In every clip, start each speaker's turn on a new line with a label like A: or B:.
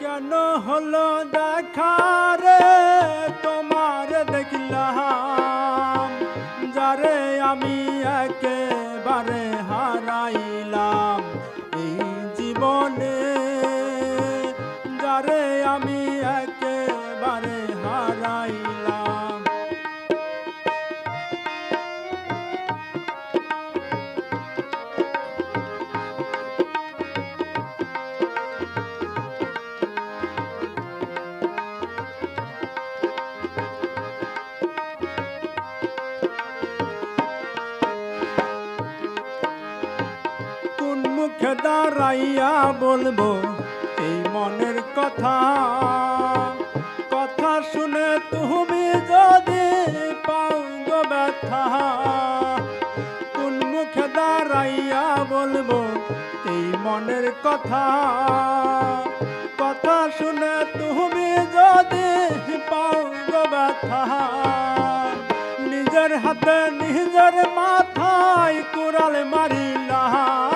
A: কেন হলো দেখা রে? তোমার দেখিলাম যারে আমি একেবারে হারাইলাম। দাঁড়াইয়া বলব, এই মনের কথা। কথা শুনে তুমি যদি পাও ব্যথা, কোন মুখে দাঁড়াইয়া বলব, এই মনের কথা। কথা শুনে তুমি যদি পাও ব্যথা, নিজের হাতে নিজের মাথায় কুড়াল মারিলাম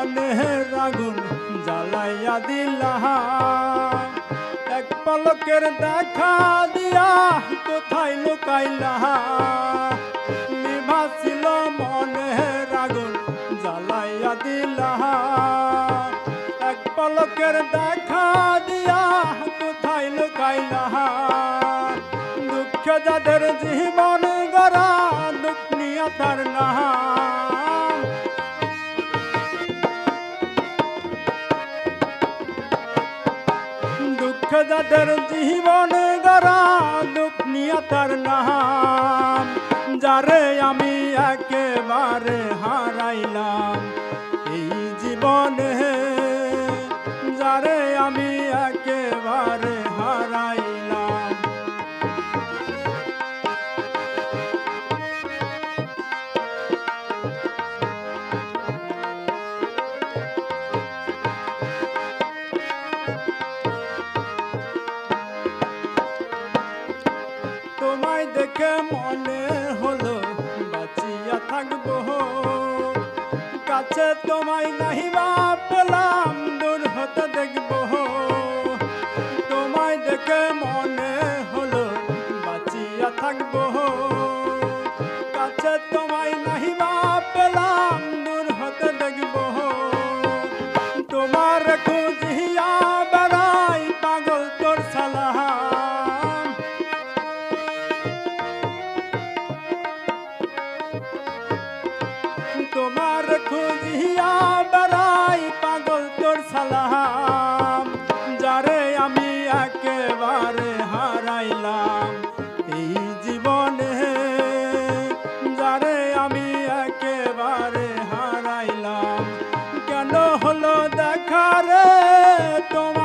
A: মনের আগুন জ্বালাইয়া দিলা এক পলকের দেখা দিয়া কোথায় লুকাইলা নিভাছিল মনের আগুন জ্বালাইয়া দিলা এক পলকের দেখা দিয়া কোথায় লুকাইলা দুঃখ যাদের জীবন দুঃখ যাদের জীবন গড়া দুঃখ তার নাম, যারে আমি একেবারে হারাইলাম। এই জীবনে যারে আমি একেবারে হারাইলাম। তোমায় দেখে মনে হলো? বাঁচিয়া থাকব। কাছে তোমায় নাহি বা পেলাম, দূর হতে দেখব। তোমায় দেখে মনে হলো, বাঁচিয়া থাকব। তোমার